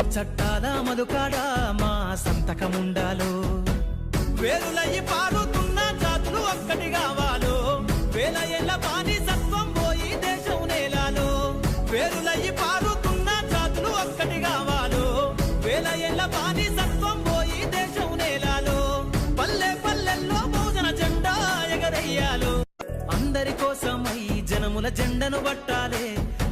చట్టాల మధుకాడ మా సంతకముండాలో. వేరులయ్యి పారుతున్న జాతులు ఒక్కటి కావాలో. వేల ఏళ్ళ బానిసత్వం పోయి దేశం నేలాలో. వేరులయ్యి పారుతున్న జాతులు ఒక్కటి కావాలో. వేల ఏళ్ళ బానిసత్వం పోయి దేశం నేలాలో. పల్లె పల్లెల్లో భోజన జెండా ఎగరయ్యాలో. అందరి కోసమై జనముల జెండను పట్టాలే